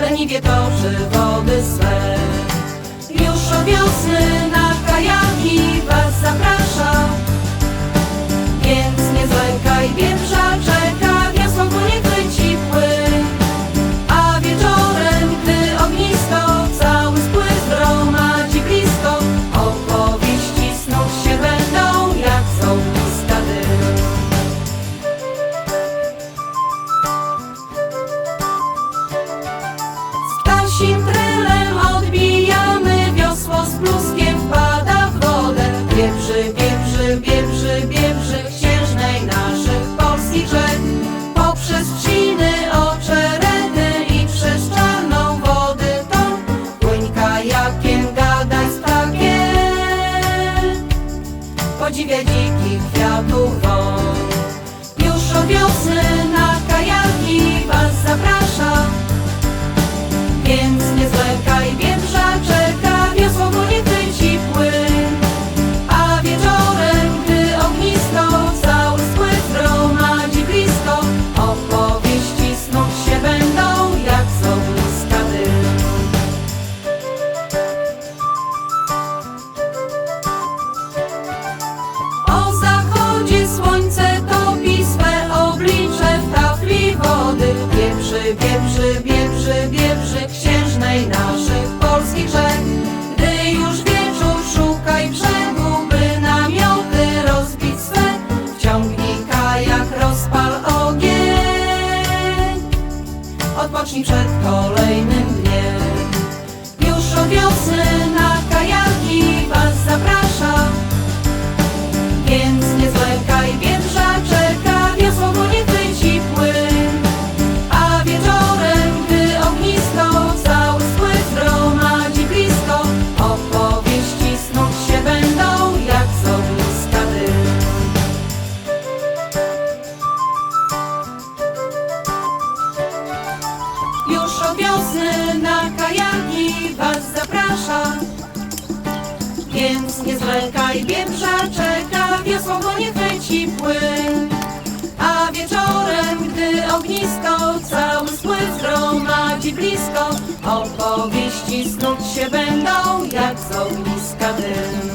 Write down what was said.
leniwie toczy wody swe. Już o wiosny na kajaki was zapraszam. bajki, kwiatów wąt. Już od wiosny na kajarki Was zaprasza uczni przed koleją. wiosny na kajaki was zaprasza. Więc nie zwlekaj, wiem, czeka, wiosło go nie chwyci płyn. A wieczorem, gdy ognisko cały spływ zgromadzi blisko, opowieści snuć się będą jak z ogniska dym.